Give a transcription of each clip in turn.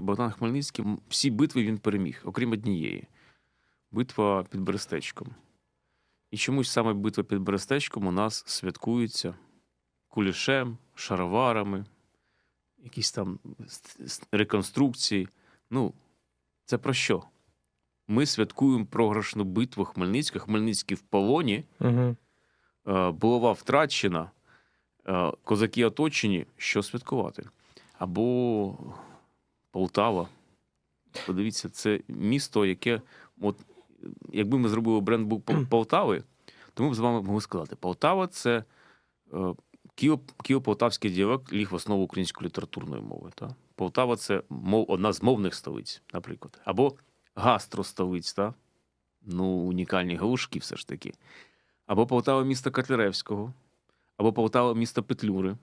Богдан Хмельницький всі битви він переміг, окрім однієї. Битва під Берестечком. І чомусь саме битва під Берестечком у нас святкується кулішем, шароварами, якісь там реконструкції. Ну, це про що? Ми святкуємо програшну битву Хмельницького. Хмельницький в полоні, Угу. е, булава втрачена, е, козаки оточені. Що святкувати? Або Полтава. Подивіться, це місто, яке, от, якби ми зробили бренд був Полтави, то ми б з вами могли сказати: Полтава це е, Києво-Полтавський діалект ліг в основу української літературної мови. Та? Полтава це мов, одна з мовних столиць, наприклад. Або гастростолиць, та? ну, унікальні галушки все ж таки. Або Полтава міста Котляревського, або Полтава міста Петлюри,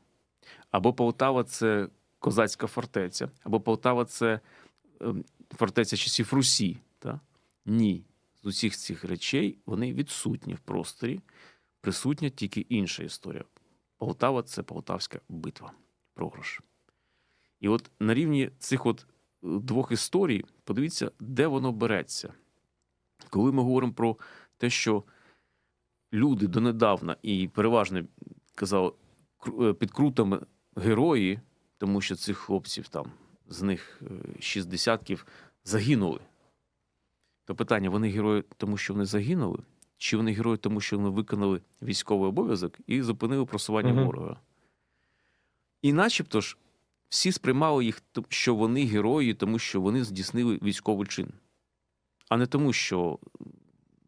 або Полтава це козацька фортеця, або Полтава це ем, фортеця часів Русі. Та? Ні. З усіх цих речей вони відсутні в просторі, присутня тільки інша історія. Полтава це Полтавська битва, програш. І от на рівні цих от е, двох історій, подивіться, де воно береться. Коли ми говоримо про те, що люди донедавна і переважно казав е, під крутами герої, тому що цих хлопців там з них е, шість десятків загинули. То питання: вони герої, тому що вони загинули, чи вони герої, тому що вони виконали військовий обов'язок і зупинили просування Мгм. ворога? І начебто ж всі сприймали їх, що вони герої, тому що вони здійснили військовий чин, а не тому, що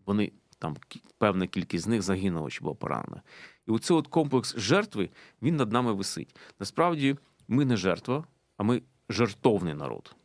вони там певна кількість з них загинула чи була поранена. І оцей от комплекс жертви він над нами висить. Насправді, ми не жертва, а ми жертовний народ.